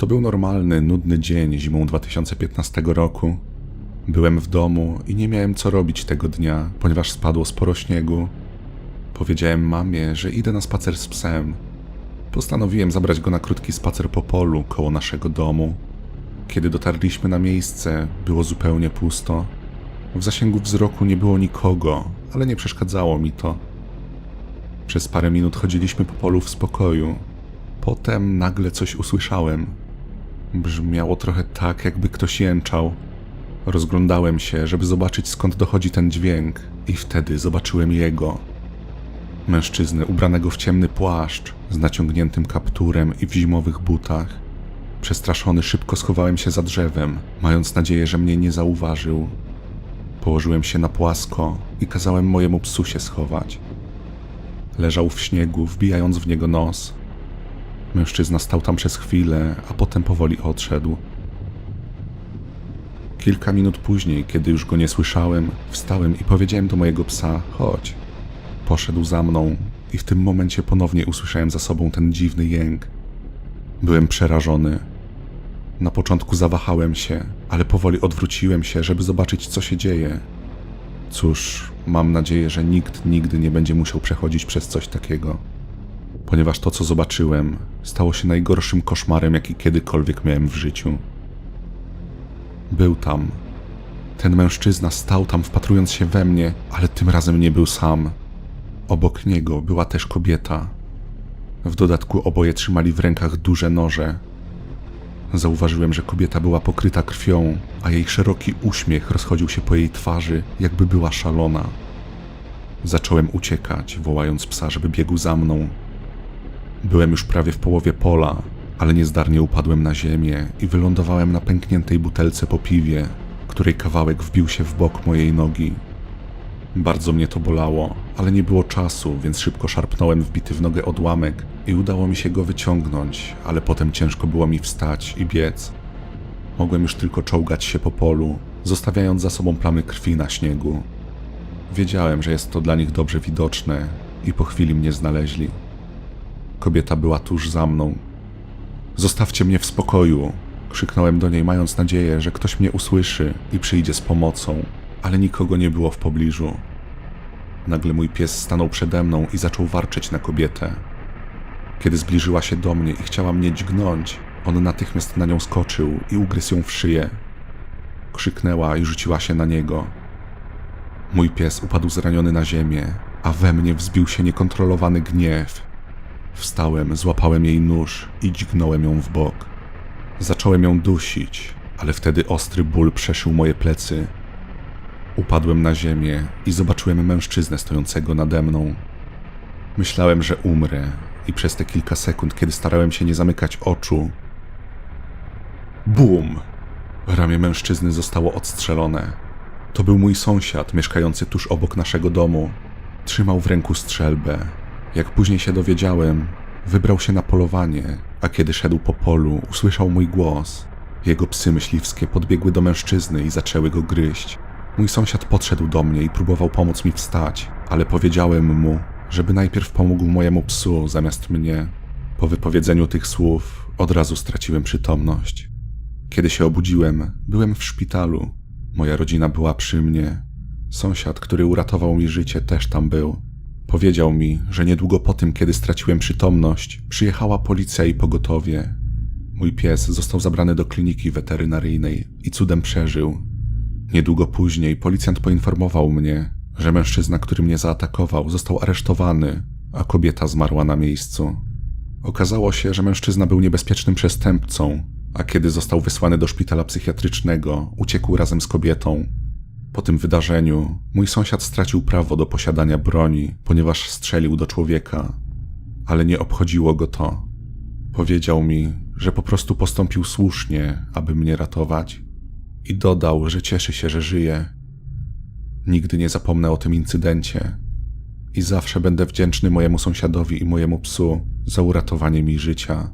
To był normalny, nudny dzień zimą 2015 roku. Byłem w domu i nie miałem co robić tego dnia, ponieważ spadło sporo śniegu. Powiedziałem mamie, że idę na spacer z psem. Postanowiłem zabrać go na krótki spacer po polu koło naszego domu. Kiedy dotarliśmy na miejsce, było zupełnie pusto. W zasięgu wzroku nie było nikogo, ale nie przeszkadzało mi to. Przez parę minut chodziliśmy po polu w spokoju. Potem nagle coś usłyszałem. Brzmiało trochę tak, jakby ktoś jęczał. Rozglądałem się, żeby zobaczyć skąd dochodzi ten dźwięk, i wtedy zobaczyłem jego. Mężczyznę ubranego w ciemny płaszcz, z naciągniętym kapturem i w zimowych butach. Przestraszony szybko schowałem się za drzewem, mając nadzieję, że mnie nie zauważył. Położyłem się na płasko i kazałem mojemu psu się schować. Leżał w śniegu, wbijając w niego nos. Mężczyzna stał tam przez chwilę, a potem powoli odszedł. Kilka minut później, kiedy już go nie słyszałem, wstałem i powiedziałem do mojego psa: chodź. Poszedł za mną i w tym momencie ponownie usłyszałem za sobą ten dziwny jęk. Byłem przerażony. Na początku zawahałem się, ale powoli odwróciłem się, żeby zobaczyć, co się dzieje. Cóż, mam nadzieję, że nikt nigdy nie będzie musiał przechodzić przez coś takiego, ponieważ to, co zobaczyłem, stało się najgorszym koszmarem, jaki kiedykolwiek miałem w życiu. Był tam. Ten mężczyzna stał tam, wpatrując się we mnie, ale tym razem nie był sam. Obok niego była też kobieta. W dodatku oboje trzymali w rękach duże noże. Zauważyłem, że kobieta była pokryta krwią, a jej szeroki uśmiech rozchodził się po jej twarzy, jakby była szalona. Zacząłem uciekać, wołając psa, żeby biegł za mną. Byłem już prawie w połowie pola, ale niezdarnie upadłem na ziemię i wylądowałem na pękniętej butelce po piwie, której kawałek wbił się w bok mojej nogi. Bardzo mnie to bolało, ale nie było czasu, więc szybko szarpnąłem wbity w nogę odłamek i udało mi się go wyciągnąć, ale potem ciężko było mi wstać i biec. Mogłem już tylko czołgać się po polu, zostawiając za sobą plamy krwi na śniegu. Wiedziałem, że jest to dla nich dobrze widoczne i po chwili mnie znaleźli. Kobieta była tuż za mną. Zostawcie mnie w spokoju! Krzyknąłem do niej, mając nadzieję, że ktoś mnie usłyszy i przyjdzie z pomocą, ale nikogo nie było w pobliżu. Nagle mój pies stanął przede mną i zaczął warczeć na kobietę. Kiedy zbliżyła się do mnie i chciała mnie dźgnąć, on natychmiast na nią skoczył i ugryzł ją w szyję. Krzyknęła i rzuciła się na niego. Mój pies upadł zraniony na ziemię, a we mnie wzbił się niekontrolowany gniew. Wstałem, złapałem jej nóż i dźgnąłem ją w bok. Zacząłem ją dusić, ale wtedy ostry ból przeszył moje plecy. Upadłem na ziemię i zobaczyłem mężczyznę stojącego nade mną. Myślałem, że umrę, i przez te kilka sekund, kiedy starałem się nie zamykać oczu, bum! Ramię mężczyzny zostało odstrzelone. To był mój sąsiad, mieszkający tuż obok naszego domu. Trzymał w ręku strzelbę. Jak później się dowiedziałem, wybrał się na polowanie, a kiedy szedł po polu, usłyszał mój głos. Jego psy myśliwskie podbiegły do mężczyzny i zaczęły go gryźć. Mój sąsiad podszedł do mnie i próbował pomóc mi wstać, ale powiedziałem mu, żeby najpierw pomógł mojemu psu zamiast mnie. Po wypowiedzeniu tych słów od razu straciłem przytomność. Kiedy się obudziłem, byłem w szpitalu. Moja rodzina była przy mnie. Sąsiad, który uratował mi życie, też tam był. Powiedział mi, że niedługo po tym, kiedy straciłem przytomność, przyjechała policja i pogotowie. Mój pies został zabrany do kliniki weterynaryjnej i cudem przeżył. Niedługo później policjant poinformował mnie, że mężczyzna, który mnie zaatakował, został aresztowany, a kobieta zmarła na miejscu. Okazało się, że mężczyzna był niebezpiecznym przestępcą, a kiedy został wysłany do szpitala psychiatrycznego, uciekł razem z kobietą. Po tym wydarzeniu mój sąsiad stracił prawo do posiadania broni, ponieważ strzelił do człowieka, ale nie obchodziło go to. Powiedział mi, że po prostu postąpił słusznie, aby mnie ratować, i dodał, że cieszy się, że żyje. Nigdy nie zapomnę o tym incydencie i zawsze będę wdzięczny mojemu sąsiadowi i mojemu psu za uratowanie mi życia.